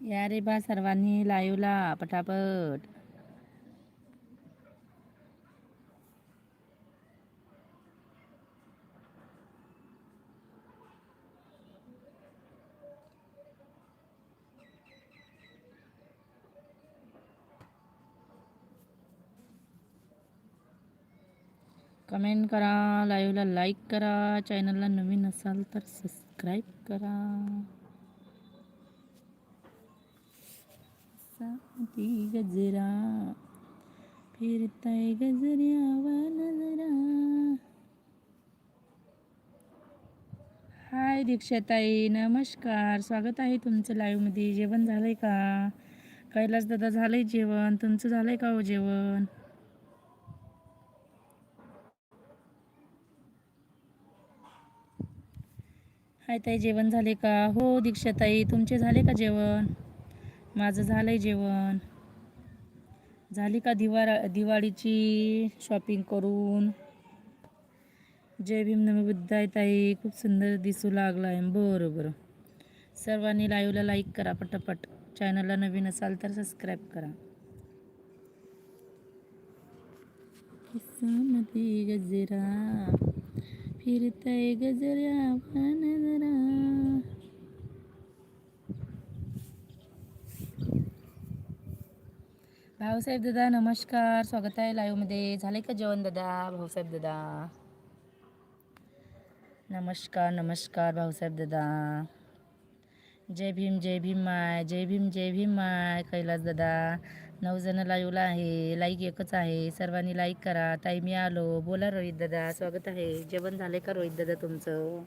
या रे बा सर्वांनी लाईव्हला पटापट. कमेंट करा लाईव्हला लाईक करा चॅनलला नवीन असाल तर सबस्क्राईब करा. साती गजरा फिरताय गजऱ्यावा नजरा। हाय दीक्षाताई नमस्कार. स्वागत आहे तुमचं लाईव्हमध्ये जेवण झालंय का? कैलास दादा झालंय जेवण. तुमचं झालंय का हो जेवण? हाय ताई जेवण झाले का? हो दीक्षाताई तुमचे झाले का जेवण? माझं झालंय जेवण. झाली का दिवाळा दिवाळीची शॉपिंग करून? जय भीम नमी बुद्धाय ताई खूप सुंदर दिसू लागला आहे बरं बरं. सर्वांनी लाईव्हला लाईक करा पटापट. चॅनलला नवीन असाल तर सबस्क्राईब करा. किस्सामध्ये गजरा फिरताय गजऱ्या नजरा. भाऊसाहेब दादा नमस्कार. स्वागत आहे लाईव्हमध्ये झाले का जेवण दादा भाऊसाहेब दादा? नमस्कार नमस्कार भाऊसाहेब दादा. जय भीम जय भीम माय जय भीम जय भीम माय कैलास दादा. नऊ जण लाईव्हला आहे. लाईक एकच आहे. सर्वांनी लाईक करा. ताई मी आलो. बोला रोहित दादा. स्वागत आहे. जेवण झाले का रोहित दादा तुमचं?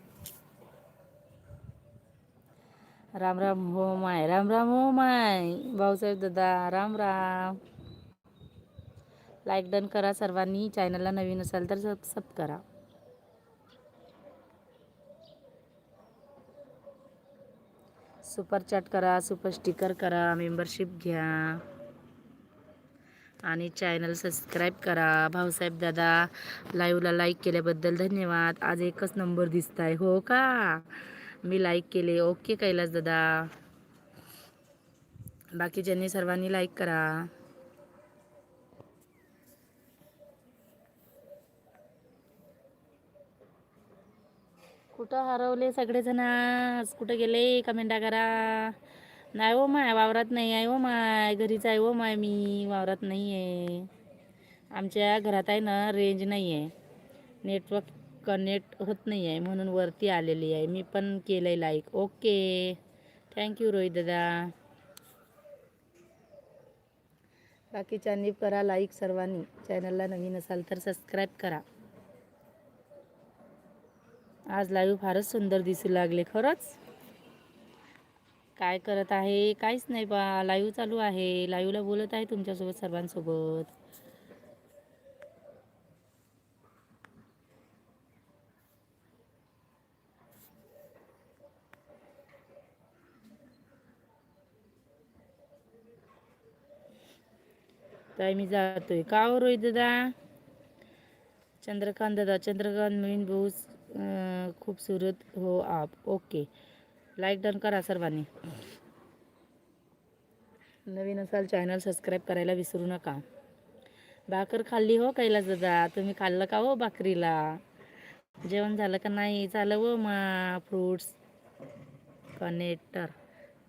राम राम हो माय राम राम हो माय. भाऊसाहेब दादा राम राम. लाईक डन करा सर्वांनी. चॅनलला नवीन असाल तर सब सब करा. सुपर चॅट करा सुपर स्टिकर करा मेंबरशिप घ्या. आणि चॅनल सबस्क्राईब करा. भाऊसाहेब दादा लाईव्हला लाईक केल्याबद्दल धन्यवाद. आज एकच नंबर दिसत आहे हो का? मी लाईक केले. ओके कैलास दादा. बाकीच्यांनी सर्वांनी लाईक करा. कुठं हरवले सगळेजण? आज कुठं गेले? कमेंटा करा. नाही हो माय वावरात नाही आहे हो माय. घरीच आहे हो माय मी. वावरात नाही आहे आमच्या घरात आहे ना रेंज नाही आहे नेटवर्क कनेक्ट होत नाही आहे म्हणून वरती आलेली आहे. मी पण केलं आहे लाईक ओके थँक्यू रोहित दादा. बाकीच्यांनी करा लाईक सर्वांनी. चॅनलला नवीन असाल तर सबस्क्राईब करा. आज लाईव्ह फारच सुंदर दिसू लागले खरंच. काय करत आहे? काहीच नाही बा. लाईव्ह चालू आहे. लाईव्हला बोलत आहे तुमच्यासोबत सर्वांसोबत. ताई मी जातोय का हो रोहित दादा? चंद्रकांत दादा चंद्रकांत नवीन बहुत खूबसूरत हो आप. ओके. लाईक डन करा सर्वांनी. नवीन असाल चॅनल सबस्क्राईब करायला विसरू नका. भाकर खाल्ली हो कैलास दादा? तुम्ही खाल्लं का हो भाकरीला? जेवण झालं का नाही? झालं हो मा फ्रूट्स कनेक्टर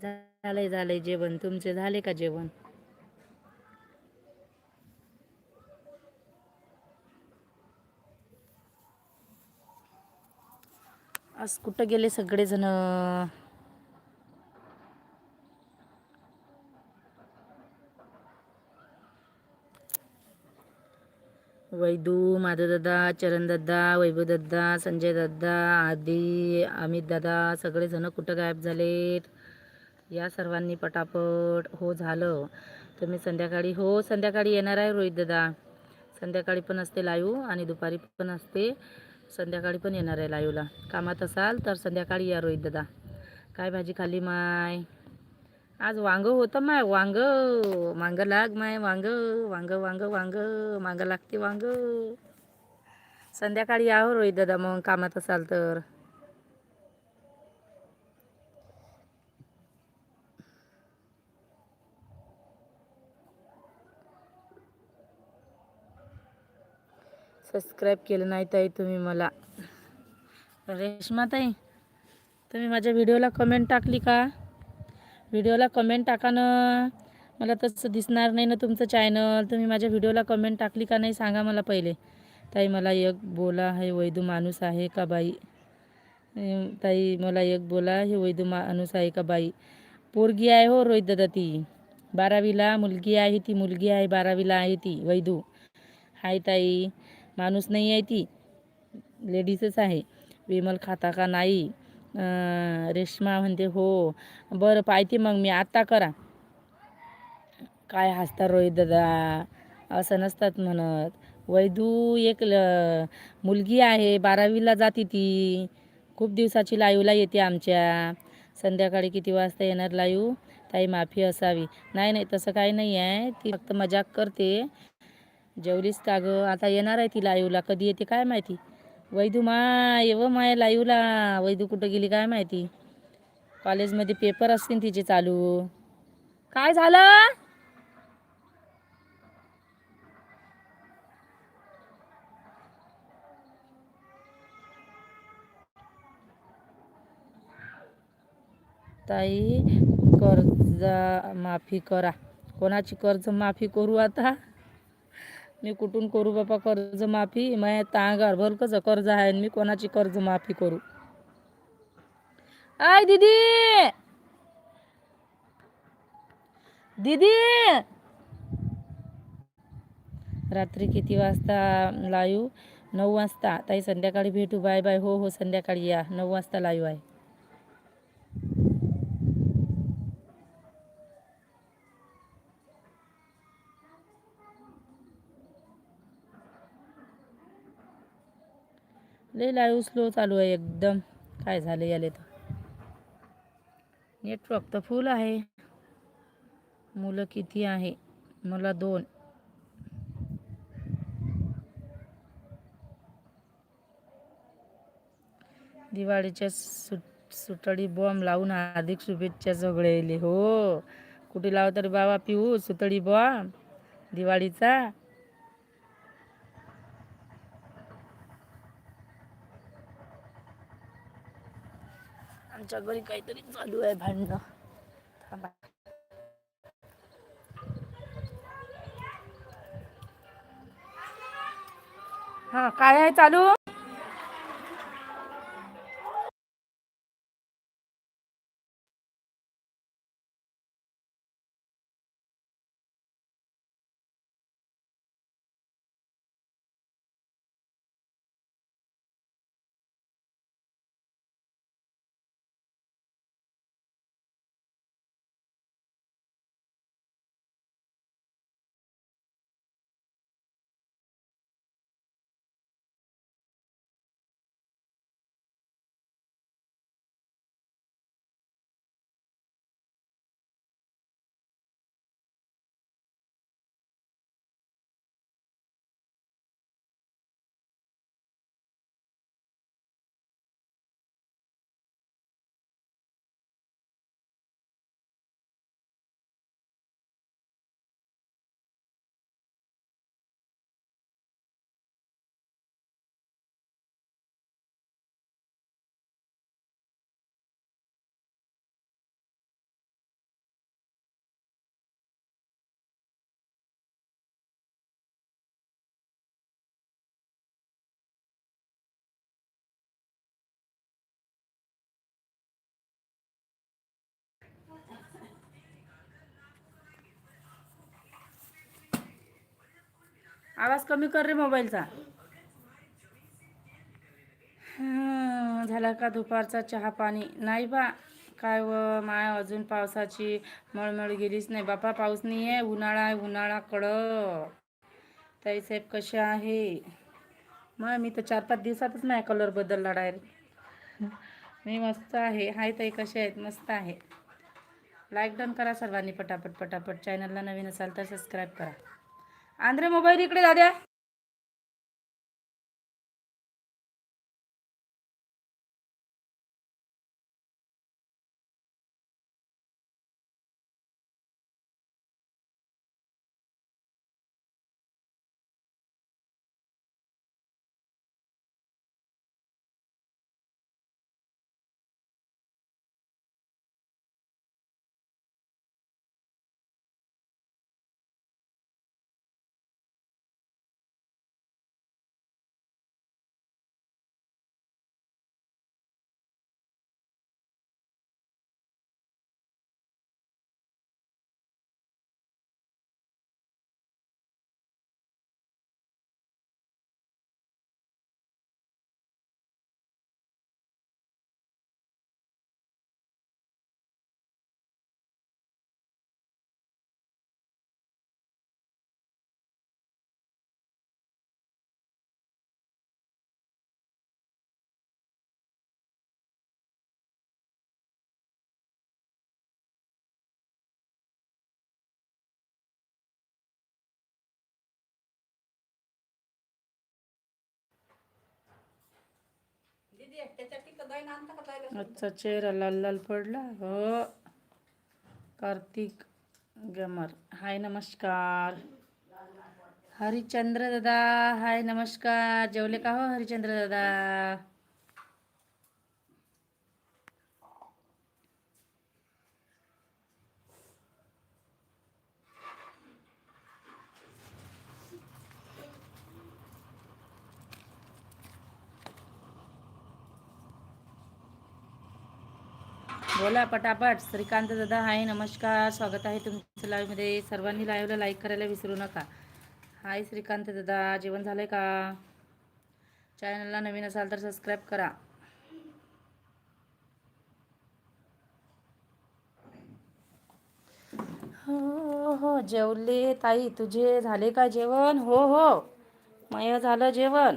झालंय झालंय जेवण. तुमचे झाले का जेवण? आज कुठं गेले सगळेजण? वैदू माधवदादा चरणदादा वैभवदादा संजय दादा आदी अमितदादा सगळेजण कुठं गायब झालेत? या सर्वांनी पटापट हो झालं. तुम्ही संध्याकाळी हो संध्याकाळी येणार आहे रोहित दादा. संध्याकाळी पण असते लाईव्ह आणि दुपारी पण असते. संध्याकाळी पण येणार आहे लाईवला कामात असाल तर संध्याकाळी या रोहित दादा. काय भाजी खाल्ली माय? आज वांग होतं माय वांग. वांग लाग माय वांग. वांग वांग वांग. मांग लागते वांग. संध्याकाळी या हो रोहित दादा मग कामात असाल तर. सबस्क्राईब केलं नाही ताई तुम्ही मला. रेश्मा ताई तुम्ही माझ्या व्हिडिओला कमेंट टाकली का? व्हिडिओला कमेंट टाका ना. मला तसं दिसणार नाही ना तुमचं चॅनल तुम्ही माझ्या व्हिडिओला कमेंट टाकली का नाही सांगा मला पहिले. ताई मला एक बोला हे वैदू माणूस आहे का बाई? ताई मला एक बोला हे वैदू माणूस आहे का बाई? पोरगी आहे हो रोहित दादा ती. बारावीला मुलगी आहे ती मुलगी आहे बारावीला आहे ती वैदू. हाय ताई. माणूस नाही आहे ती. लेडीजच आहे. विमल खाता का नाही? रेश्मा म्हणते हो. बरं पाहते मग मी. आत्ता करा. काय हसता रोहित दादा? असं नसतात म्हणत. वैदू एक ल- मुलगी आहे. बारावीला जाते ती. खूप दिवसाची लाईव्हला येते आमच्या. संध्याकाळी किती वाजता येणार लाईव? ताई माफी असावी. नाही नाही तसं काही नाही आहे. ती फक्त मजाक करते. जेवलीस का गं? आता येणार आहे ती लाईवला कधी येते काय माहिती? वैदू माय येव माय लाईवला. वैदू कुठं गेली काय माहिती? कॉलेजमध्ये पेपर असतील तिचे चालू. काय झालं? ताई कर्ज माफी करा. कोणाची कर्ज माफी करू आता? मी कुठून करू बापा? कर्ज माफी? माझ्या तांगार भरकच कर्ज आहे आणि मी कोणाची कर्ज माफी करू? आय दीदी! दीदी! रात्री किती वाजता लाईव्ह नऊ वाजता. ताई संध्याकाळी भेटू. Bye bye. हो हो संध्याकाळी या. नऊ वाजता लाईव्ह आहे. लय लाईव्ह स्लो चालू आहे एकदम. काय झालं याले तर. नेटवर्क तर फुल आहे. मुलं किती आहे? मला दोन. दिवाळीच्या सुट सुतळी बॉम्ब लावून हार्दिक शुभेच्छा सगळेले हो. कुठे लाव तरी बाबा पिऊ सुतळी बॉम्ब दिवाळीचा. आमच्या घरी काहीतरी चालू आहे भांडणं. थांबा. हा काय आहे चालू? आवाज कमी कर रे मोबाईलचा. झाला का दुपारचा चहा पाणी? नाही बा. काय व माय अजून पावसाची मळमळ गेलीच नाही. बापा पाऊस नाही आहे उन्हाळा आहे उन्हाळा कडक. ताई साहेब कसे आहे? मग मी तर चार पाच दिवसातच नाही कलर बदलला डायरेक्ट मी मस्त आहे. हाय ताई कसे आहेत? मस्त आहे. लाईक डन करा सर्वांनी. पटापट पटापट. चॅनलला नवीन असाल तर सबस्क्राईब करा. आंध्रे मोबाईल इकडे दाद्या. अच्छा चेहरा लाल लाल पडला. हो. कार्तिक गमर. हाय नमस्कार. हरिचंद्र दादा. हाय नमस्कार. जेवले का हो हरिचंद्र दादा? बोला पटापट. श्रीकांत दादा हाय नमस्कार. स्वागत आहे तुमचं लाईव्हमध्ये सर्वांनी लाईव्हला लाईक करायला विसरू नका. हाय श्रीकांत दादा. जेवण झालं आहे का चॅनलला नवीन असाल तर सबस्क्राईब करा. हो हो जेवले ताई. तुझे झाले का जेवण? हो हो. मय झालं जेवण.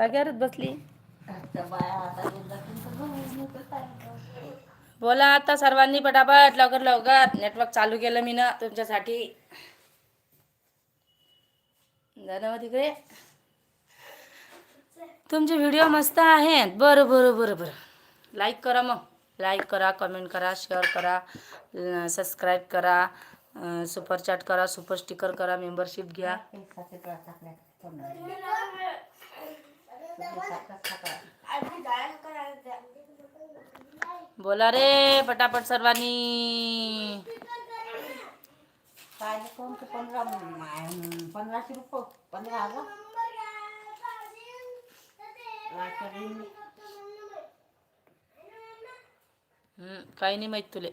जाग्यावरच बसली? बोला आता सर्वांनी पटापट लवकर लवकर. नेटवर्क चालू केलं मी ना तुमच्यासाठी जा हो तिकडे. तुमचे व्हिडिओ मस्त आहेत. बरं बरं बरं बरं. लाईक करा मग. लाईक करा कमेंट करा शेअर करा सबस्क्राईब करा सुपर चॅट करा सुपर स्टिकर करा मेंबरशिप घ्या. बोला रे पटापट सर्वांनी. पंधराशे रुपये पंधरा हजार काही नाही माहीत तुले.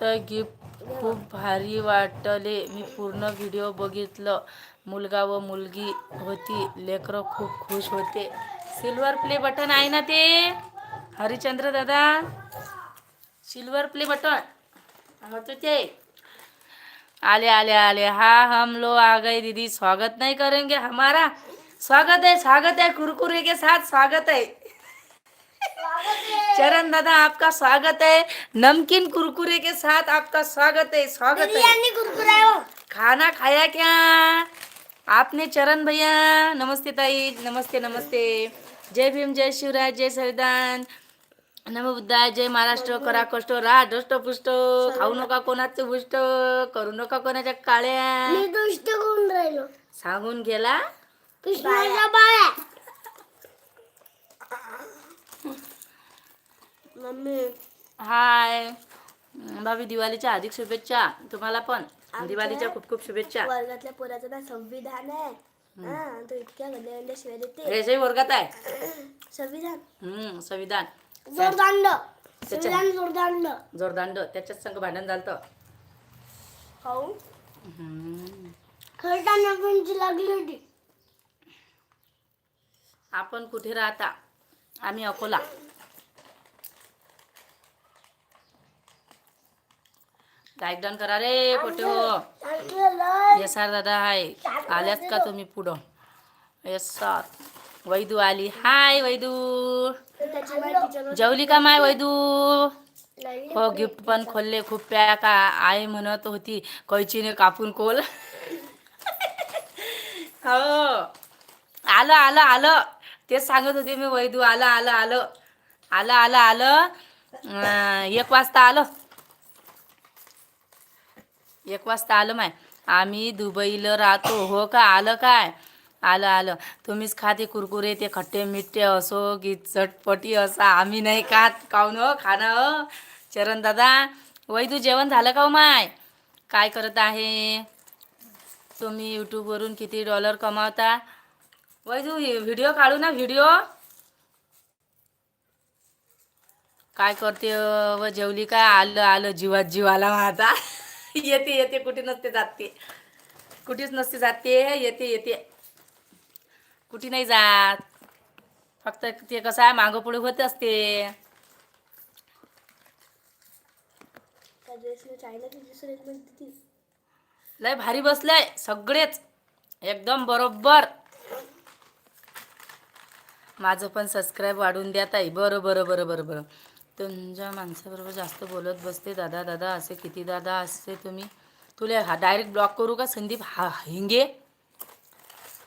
तर गिफ्ट खूप भारी वाटले. मी पूर्ण व्हिडिओ बघितलं. मुलगा व मुलगी होती. लेकरं खूप खुश होते. सिल्वर प्ले बटन आहे ना ते? हरिचंद्र दादा? सिल्वर प्ले बटन होतं ते? आले आले आले. हाँ हम लोग आ गए दीदी. स्वागत नहीं करेंगे हमारा. स्वागत है स्वागत है कुरकुरे के साथ स्वागत है चरण दादा आपका स्वागत है नमकीन कुरकुरे के साथ आपका स्वागत है स्वागत है हो. खाना खाया क्या? आपने चरण भैया नमस्ते ताई नमस्ते नमस्ते. जय भीम जय शिवराय जय संविधान नम बुद्धाय जय महाराष्ट्र करा कष्ट राहा दष्ट पुष्ट. खाऊ नका कोणाचं पुष्ट करू नका कोणाच्या काळ्या. सांगून गेला? कृष्णाच्या बाळ्या मम्मी हाय भाभी दिवाळीच्या हार्दिक शुभेच्छा. तुम्हाला पण. दिवाळीच्या खूप खूप शुभेच्छा. वर्गातल्या पोराचं ना संविधान आहे. हा तो इतक्या गंड्या गंड्या शिवाय देते. रेशही वर्गात आहे. संविधान. हम्म संविधान. जोरदांड. संविधान जोरदांड. जोरदांड. त्याच्याच संग भांडण झालं खाऊ खरटाना कोणची लागली होती? आपण कुठे राहता? आम्ही अकोला. लाईक डन करा रे पोटे हो येस आर दादा हाय आल्यात का तुम्ही पुढं? येस सर वैदू आली. हाय वैदू. जेवली का माय वैदू? हो गिफ्ट पण खोलले खूप पॅक का आई म्हणत होती कैचीने कापून कोल हो. आलं आलं आलं. तेच सांगत होते मी वैदू आलं आलं आलं. आलं आलं आलं. एक वाजता आलं. एक वाजता आलं माय. आम्ही दुबईला राहतो हो का? आलं काय? आलं आलं. तुम्हीच खाते कुरकुरे ते खट्टे मिठ्ठे असो की चटपटी असा. आम्ही नाही खात काऊन हो? खाणं हो? चरण दादा वैदू जेवण झालं का हो माय? काय करत आहे? तुम्ही यूट्यूबवरून किती डॉलर कमावता? वै तू व्हिडिओ काढू ना व्हिडिओ काय करते व जेवली काय आलं आलं जीवात जीव आला माझा येते येते कुठे नसते जाते कुठेच नसते जाते येते येते. कुठे नाही जात. फक्त ते कसं आहे मागं पुढे होत असते. लय भारी बसलंय सगळेच. एकदम बरोबर. माझं पण सबस्क्राईब वाढून द्या ताई. बरं बरं बरं बरं बरं. तुमच्या माणसाबरोबर जास्त बोलत बसते दादा दादा असे किती दादा असे तुम्ही? तुला हा डायरेक्ट ब्लॉक करू का संदीप? हा हिंगे.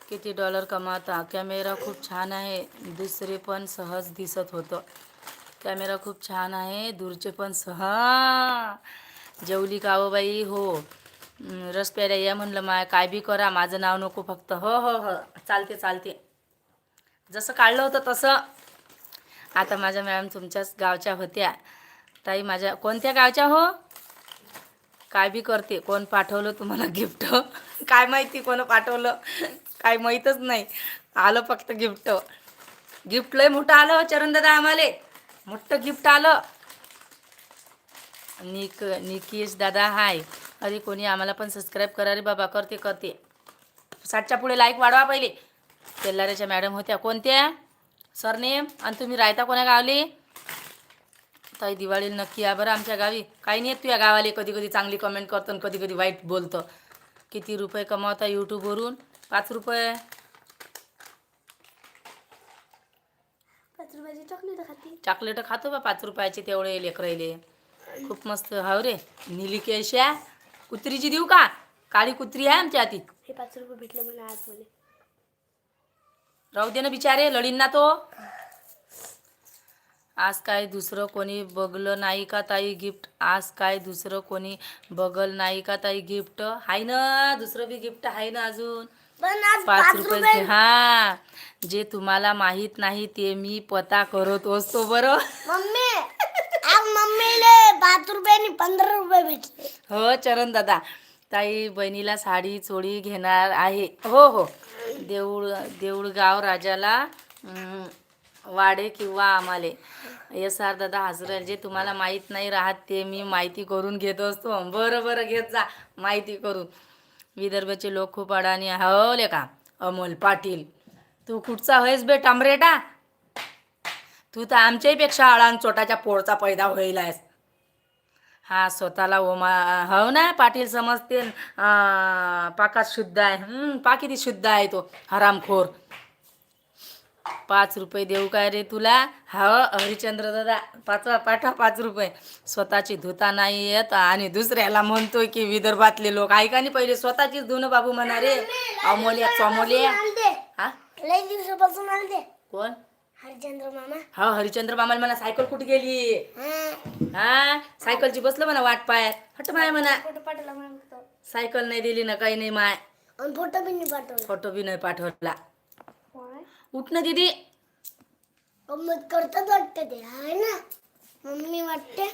किती डॉलर कमावता? कॅमेरा खूप छान आहे. दुसरे पण सहज दिसत होतं. कॅमेरा खूप छान आहे. दूरचे पण सह. जेवली का हो बाई? हो. रस प्यायला या म्हणलं माय. काय बी करा. माझं नाव नको फक्त. हो हो हो. चालते चालते. जसं काढलं होतं तसं. आता माझ्या मॅडम तुमच्याच गावच्या होत्या. ताई माझ्या कोणत्या गावच्या हो? काय बी करते कोण पाठवलं तुम्हाला गिफ्ट? काय माहिती कोण पाठवलं? काय माहीतच नाही. आलं फक्त गिफ्ट. गिफ्ट लय मोठं आलं हो, चरण दादा आम्हाला. मोठं गिफ्ट आलं. निक निकेश दादा हाय. अरे कोणी आम्हाला पण सबस्क्राईब करा रे बाबा करते करते. साठच्या पुढे लाईक वाढवा पहिले. तेलाऱ्याच्या मॅडम होत्या. कोणत्या? सरनेम. आणि तुम्ही रायता कोण्या गावले? ताई दिवाळीला नक्की या बरं आमच्या गावी. काही नाही येत तुझ्या गावाले कधी कधी चांगली कमेंट करतो आणि कधी कधी वाईट बोलतं. किती रुपये कमावता यूट्यूबवरून पाच रुपये. पाच रुपयाची चॉकलेट खाती. चॉकलेट खातो बा पाच रुपयाचे तेवढे लेकरायले खूप मस्त. हाव रे. निली केशा कुत्रीची देऊ का? काळी कुत्री आहे आमच्या हाती. हे पाच रुपये भेटले म्हणा आज मला. राहू दे ना बिचारे लढीन ना तो. आज काय दुसरं कोणी बघलं नाही का ताई गिफ्ट आज काय दुसरं कोणी बघल नाही का ताई गिफ्ट हाय ना दुसरं बी गिफ्ट आहे ना अजून. पाच रुपये. हा. जे तुम्हाला माहीत नाही ते मी पता करत असतो बरं. मम्मी मम्मीले पाच रुपयाने पंधरा रुपये भेटले. हो चरण दादा. ताई बहिणीला साडी चोळी घेणार आहे. हो हो. देऊळ देऊळगाव राजाला वाडे किंवा आम्हाले. एस आर दादा हजर जे तुम्हाला माहीत नाही राहत ते मी माहिती करून घेत असतो. बरं बरं घेत जा. माहिती करून. विदर्भचे लोक खूप अडाणी हवले हो, का? अमोल पाटील. तू कुठचा होयस बे टांबरेटा तू तर आमच्याही अळान चोटाच्या पोळचा पैदा होईल आहेस हा स्वतःला ओमा हो ना पाटील समजते. पाकात शुद्ध आहे. हं, पा किती शुद्ध आहे तो हरामखोर. पाच रुपये देऊ काय रे तुला? हा हरिचंद्र दादा पाचवा पाठवा पाच रुपये. स्वतःची धुता नाही येत आणि दुसऱ्याला म्हणतोय की विदर्भातले लोक. ऐका नाही पहिले स्वतःचीच धुणं बाबू म्हणा रे अमोल्या चमोल्या हा? कोण? हरिचंद्र मामा. हा हरिचंद्र मामाला म्हणा सायकल कुठे गेली? हा. सायकलची बसलं म्हणा वाट पायात हट माय म्हणा. फोटो पाठवला सायकल नाही दिली ना काही नाही माय. आणि फोटो बी नाही पाठवला. फोटो बी नाही पाठवला. उठ ना दीदी. गंमत करतात वाटतं ते आहे ना? मम्मी वाटते.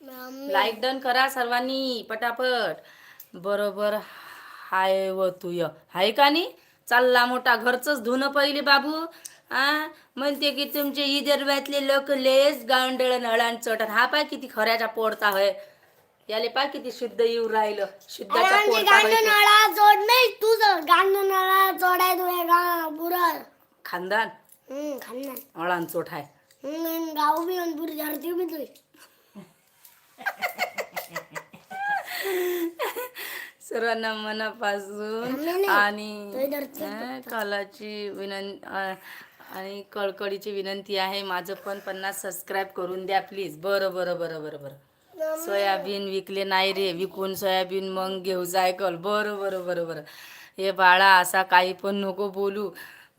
मम्मी. लाईक डन करा सर्वांनी पटापट. बरोबर हाय व तुय. हाय का नी? चालला मोठा घरचंच धुणं पहिले बाबू. आ? म्हणते की तुमचे विदर्भातले लोक लेस गांडळ नळान चटण हा पाय किती खऱ्याच्या पोडता होय. याले पाय किती शुद्ध येऊ राहिलं. शुद्धाचा पोडता होय. नाळा जोड नाही. तुझं गांड नाळा जोडाय तुझ्या गा बुरा खानदान? हम्म खाल्ला चोट आहे. हम्म गाव बी आणि पुरी धरती बी तुझी सर्वांना मनापासून. आणि कलाची विनंती आणि कळकळीची विनंती आहे. माझं पण पन्नास सबस्क्राईब करून द्या प्लीज बरं बरं बरं बरं बरं. सोयाबीन विकले नाही रे. विकून सोयाबीन मग घेऊ सायकल बरं बरं बरं बरं. हे बाळा असा काही पण नको बोलू.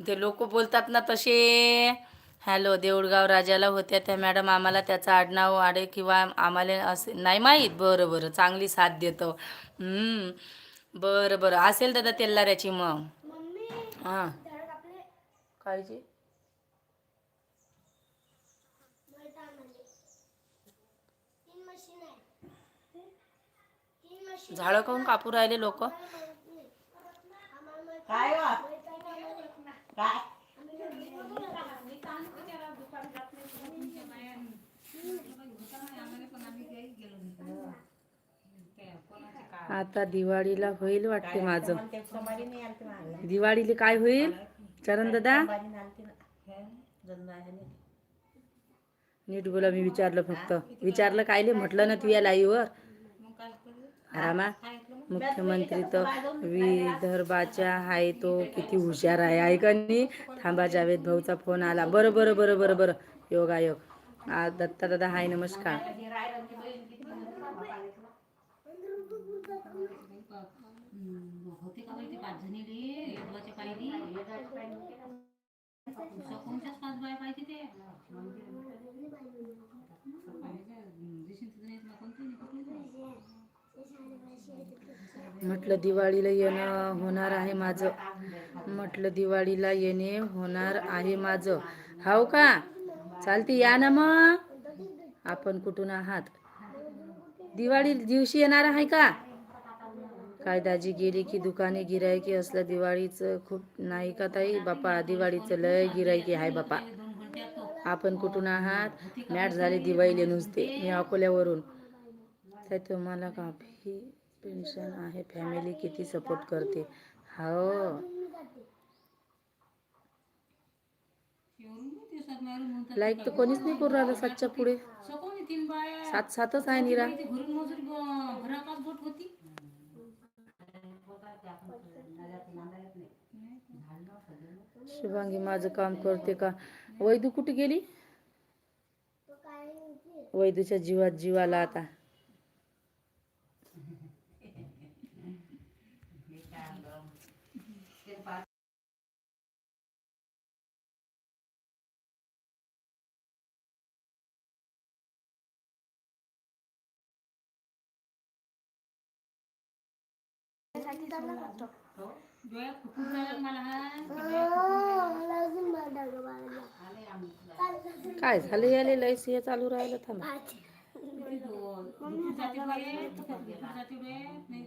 ते लोक बोलतात ना तसे. हॅलो देऊळगाव राजाला होत्या त्या मॅडम आम्हाला त्याचा आडनाव आडे किंवा आम्हाला असे नाही माहीत. बरं बरं चांगली साथ देतो. हम्म. बरं बरं. असेल दादा तेलाऱ्याची मग. मम्मी हां. मशीन झाडं काऊन कापू राहिले लोक? काय काय? आता दिवाळीला होईल वाटते माझं. दिवाळीला काय होईल? चरण दादा नीट बोला मी विचारलं फक्त. विचारलं कायले? म्हटलं ना तुया लाईवर आरामा मुख्यमंत्री तर विदर्भाच्या आहे तो किती हुशार आहे. आहे थांबा जावेद भाऊचा फोन आला. बरं बरं बरं बरं बरं. योगायोग आ दत्ता दादा हाय नमस्कार. पाहिजे ते बाई ते पाच जणीले यदवाच्या पायरी कोणत्याच पाच बाया पाहिजे ते म्हटलं दिवाळीला येणं होणार आहे माझं. म्हटलं दिवाळीला येणे होणार आहे माझं. हाव का? चालते या ना मग. आपण कुठून आहात? दिवाळी दिवशी येणार आहे का? काय दाजी गेली की दुकाने गिरायकी असलं दिवाळीचं खूप नाही का ताई? बापा दिवाळीचं लय गिरायकी आहे बापा. आपण कुठून आहात? मॅट झाली दिवाळीले नुसते मी अकोल्यावरून. तर तुम्हाला काफी पेन्शन आहे फॅमिली किती सपोर्ट करते? हो लाईक तर कोणीच नाही करू राहिलं सातच्या पुढे. सात सातच आहे निरा. शुभांगी माझं काम करते का? वैदू कुठे गेली? वैदूच्या जीवात फुटून मला हा. काय झालं? याले लयस हे चालू राहिलं थांबा. जाते डोळे जाते डोळे नाही